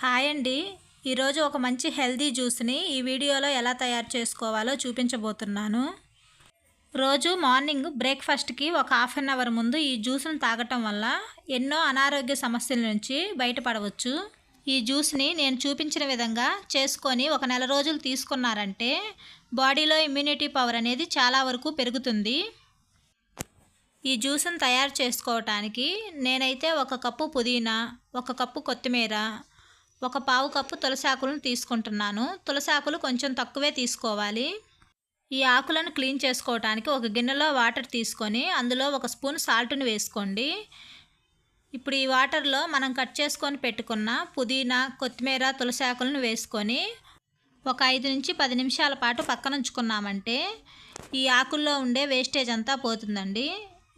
Hi అండి. ఈరోజు ఒక మంచి హెల్దీ జ్యూస్ని ఈ వీడియోలో ఎలా తయారు చేసుకోవాలో చూపించబోతున్నాను. రోజు మార్నింగ్ బ్రేక్ఫాస్ట్కి ఒక హాఫ్ అన్ అవర్ ముందు ఈ జ్యూస్ని తాగటం వల్ల ఎన్నో అనారోగ్య సమస్యల నుంచి బయటపడవచ్చు. ఈ జ్యూస్ని నేను చూపించిన విధంగా చేసుకొని ఒక నెల రోజులు తీసుకున్నారంటే బాడీలో ఇమ్యూనిటీ పవర్ అనేది చాలా వరకు పెరుగుతుంది. ఈ జ్యూస్ని తయారు చేసుకోవటానికి నేనైతే ఒక కప్పు పుదీనా ఒక కప్పు కొత్తిమీర ఒక పావు కప్పు తులసాకులను తీసుకుంటున్నాను. తులసాకులు కొంచెం తక్కువే తీసుకోవాలి. ఈ ఆకులను క్లీన్ చేసుకోవటానికి ఒక గిన్నెలో వాటర్ తీసుకొని అందులో ఒక స్పూన్ సాల్ట్ని వేసుకోండి. ఇప్పుడు ఈ వాటర్లో మనం కట్ చేసుకొని పెట్టుకున్న పుదీనా కొత్తిమీర తులసాకులను వేసుకొని ఒక ఐదు నుంచి పది నిమిషాల పాటు పక్కన ఉంచుకున్నామంటే ఈ ఆకుల్లో ఉండే వేస్టేజ్ అంతా పోతుందండి.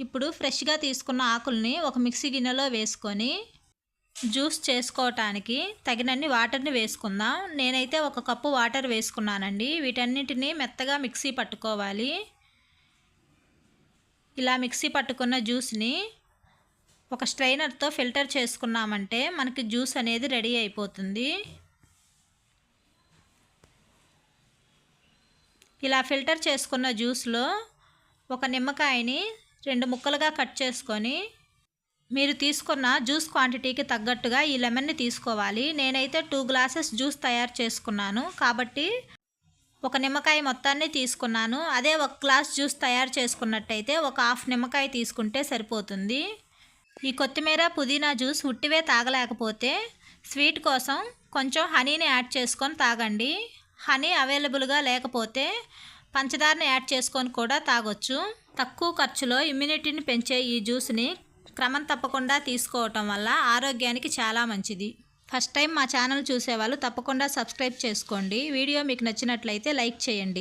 ఇప్పుడు ఫ్రెష్గా తీసుకున్న ఆకుల్ని ఒక మిక్సీ గిన్నెలో వేసుకొని జ్యూస్ చేసుకోవటానికి తగినన్ని వాటర్ని వేసుకుందాం. నేనైతే ఒక కప్పు వాటర్ వేసుకున్నానండి. వీటన్నిటిని మెత్తగా మిక్సీ పట్టుకోవాలి. ఇలా మిక్సీ పట్టుకున్న జ్యూస్ని ఒక స్ట్రైనర్తో ఫిల్టర్ చేసుకున్నామంటే మనకి జ్యూస్ అనేది రెడీ అయిపోతుంది. ఇలా ఫిల్టర్ చేసుకున్న జ్యూస్లో ఒక నిమ్మకాయని రెండు ముక్కలుగా కట్ చేసుకొని మీరు తీసుకున్న జ్యూస్ క్వాంటిటీకి తగ్గట్టుగా ఈ లెమన్ని తీసుకోవాలి. నేనైతే టూ గ్లాసెస్ జ్యూస్ తయారు చేసుకున్నాను. కాబట్టి ఒక నిమ్మకాయ మొత్తాన్ని తీసుకున్నాను. అదే ఒక గ్లాస్ జ్యూస్ తయారు చేసుకున్నట్టయితే ఒక హాఫ్ నిమ్మకాయ తీసుకుంటే సరిపోతుంది. ఈ కొత్తిమీర పుదీనా జ్యూస్ ఉట్టివే తాగలేకపోతే స్వీట్ కోసం కొంచెం హనీని యాడ్ చేసుకొని తాగండి. హనీ అవైలబుల్గా లేకపోతే పంచదారని యాడ్ చేసుకొని కూడా తాగొచ్చు. తక్కువ ఖర్చులో ఇమ్యూనిటీని పెంచే ఈ జ్యూస్ని క్రమం తప్పకుండా తీసుకోవటం వల్ల ఆరోగ్యానికి చాలా మంచిది. ఫస్ట్ టైం మా ఛానల్ చూసేవాళ్ళు తప్పకుండా సబ్స్క్రైబ్ చేసుకోండి. వీడియో మీకు నచ్చినట్లయితే లైక్ చేయండి.